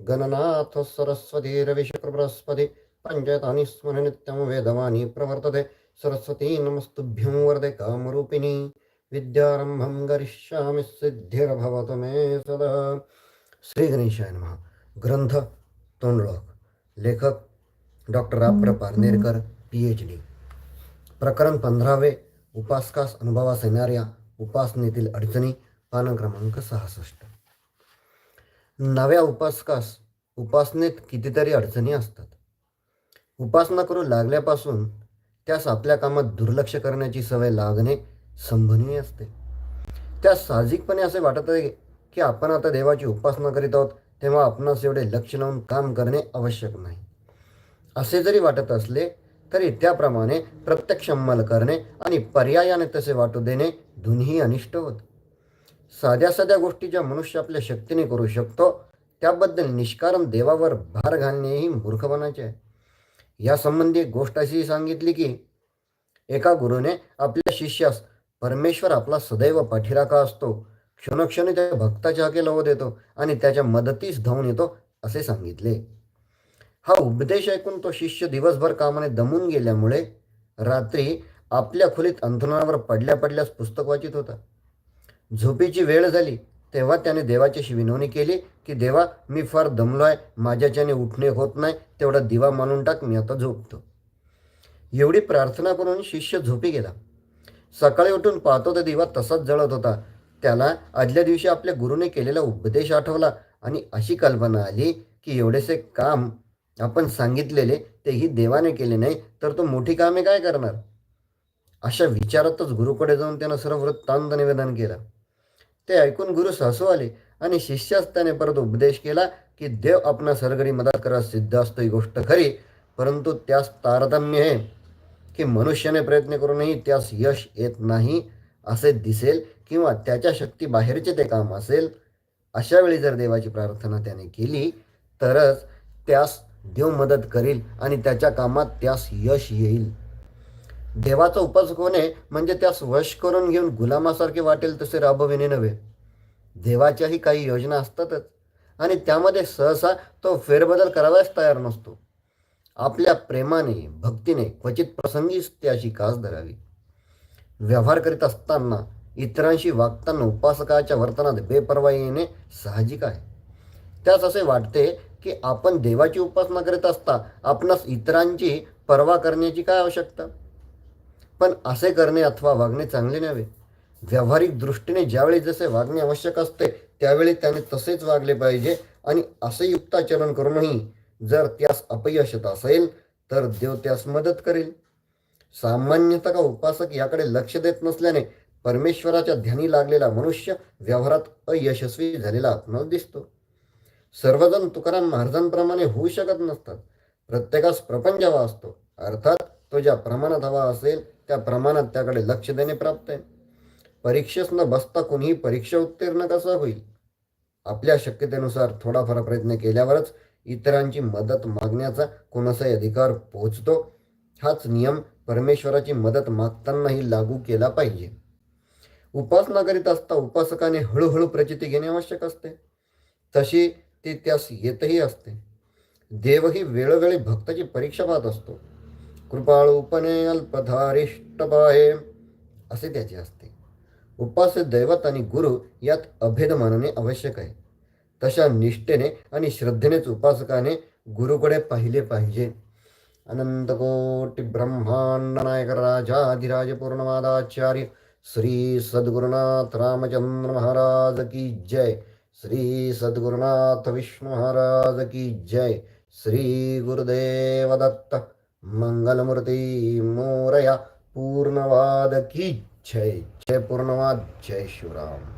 गणनाथ सरस्वती रविशुक्रबृहस्पति पञ्चतानि स्मर नित्यं वेदवाणी प्रवर्तते। सरस्वती नमस्तुभ्यं वरदे कामरूपिणी। विद्यारंभं करिष्यामि सिद्धिर्भवतु मे सदा। श्री गणेशाय नमः। ग्रंथ तोंडलोक लेखक डॉक्टर राप्र पारनेरकर पी एच डी प्रकरण पंधरावे उपासकास अनुभवास येणाऱ्या उपासनेतील अडचणी पान क्रमांक सहासष्ट। नव्या उपासकास उपासनेत कितीतरी अडचणी असतात. उपासना करू लागल्यापासून त्यास आपल्या कामात दुर्लक्ष करण्याची सवय लागणे संभनीय असते. त्यास साहजिकपणे असे वाटत आहे की आपण आता देवाची उपासना करीत आहोत तेव्हा आपणास एवढे लक्ष लावून काम करणे आवश्यक नाही. असे जरी वाटत असले तरी त्याप्रमाणे प्रत्यक्ष अंमल करणे आणि पर्यायाने तसे वाटू देणे दोन्ही अनिष्ट होतं. साध्या साध्या गोष्टी ज्या मनुष्य आपल्या शक्तीने करू शकतो त्याबद्दल निष्कारण देवावर भार घालणेही मूर्खपणाचे आहे. या संबंधी एक गोष्ट अशी सांगितली की एका गुरुने आपल्या शिष्यास परमेश्वर आपला सदैव पाठीराखा असतो क्षणक्षणी त्या भक्ताच्या हाके लव देतो आणि त्याच्या मदतीस धावून येतो असे सांगितले. हा उपदेश ऐकून तो शिष्य दिवसभर कामाने दमून गेल्यामुळे रात्री आपल्या खोलीत अंथरुणावर पडल्या पडल्यास पुस्तक वाचित होता. झोपेची वेळ झाली तेव्हा त्याने देवाच्याशी विनवणी केली की देवा मी फार दमलो आहे माझ्याच्याने उठणे होत नाही तेवढा दिवा मानून टाक मी आता झोपतो. एवढी प्रार्थना करून शिष्य झोपी गेला. सकाळी उठून पाहतो तर दिवा तसाच जळत होता. त्याला आदल्या दिवशी आपल्या गुरुने केलेला उपदेश आठवला आणि अशी कल्पना आली की एवढेसे काम आपण सांगितलेले तेही देवाने केले नाही तर तो मोठी कामे काय करणार? अशा विचारातच गुरुकडे जाऊन त्यानं सर्व वृत्तांत निवेदन केलं. ते ऐकून गुरु सासू आले आणि शिष्यास त्याने परत उपदेश केला की देव आपणा सरगडी मदत करा सिद्ध असतो ही गोष्ट खरी. परंतु त्यास तारतम्य आहे की मनुष्याने प्रयत्न करूनही त्यास यश येत नाही असे दिसेल किंवा त्याच्या शक्ती बाहेरचे ते काम असेल. अशा वेळी जर देवाची प्रार्थना त्याने केली तरच त्यास देव मदत करील आणि त्याच्या कामात त्यास यश येईल. देवाचा उपासक होणे म्हणजे त्यास वश करून घेऊन गुलामासारखे वाटेल तसे राबविणे नव्हे. देवाच्याही काही योजना असतातच. आणि त्यामध्ये सहसा तो फेरबदल करावयास तयार नसतो. आपल्या प्रेमाने भक्तीने क्वचित प्रसंगीच त्याची कास धरावी. व्यवहार करीत असताना इतरांशी वागताना उपासकाच्या वर्तनात बेपर्वाई येणे साहजिक आहे. त्यास असे वाटते की आपण देवाची उपासना करीत असता आपणास इतरांची पर्वा करण्याची काय आवश्यकता? पण असे करणे अथवा वागणे चांगले नव्हे. व्यावहारिक दृष्टीने ज्यावेळी जसे वागणे आवश्यक असते त्यावेळी त्याने तसेच वागले पाहिजे आणि असे युक्ताचरण करूनही जर त्यास अपयश येत असेल तर देव त्यास मदत करेल. सामान्यतः का उपासक याकडे लक्ष देत नसल्याने परमेश्वराच्या ध्यानी लागलेला मनुष्य व्यवहारात अयशस्वी झालेला आपणास दिसतो. सर्वजण तुकाराम महाराजांप्रमाणे होऊ शकत नसतात. प्रत्येकास प्रपंच हवा असतो. अर्थात तो ज्या प्रमाणात हवा असेल त्या प्रमाणात त्याकडे लक्ष देणे प्राप्त आहे. परीक्षेस न बसता कोणीही परीक्षा उत्तीर्ण कसा होईल? आपल्या शक्यतेनुसार थोडाफार प्रयत्न केल्यावरच इतरांची मदत मागण्याचा कोणाचाही अधिकार पोहोचतो हाच नियम परमेश्वराची मदत मागतानाही लागू केला पाहिजे. उपासना करीत असता उपासकाने हळूहळू प्रचिती घेणे आवश्यक असते. तशी ती त्यास येतही असते. देवही वेळोवेळी भक्ताची परीक्षा पाहत असतो. कृपाळूपणे अल्पधारिष्टपाहे असे त्याचे असते. उपास्य दैवत आणि गुरु यात अभेद मानणे आवश्यक आहे. तशा निष्ठेने आणि श्रद्धेनेच उपासकाने गुरुकडे पाहिले पाहिजे. अनंतकोटी ब्रह्मांड नायक राजाधिराज पूर्णमादाचार्य श्री सद्गुरुनाथ रामचंद्र महाराज की जय. श्री सद्गुरुनाथ विष्णु महाराज की जय. श्री गुरुदेव दत्त मंगलमूर्ती मोरया पूर्णवाद की जय जय पूर्णवाद जय शिवराम।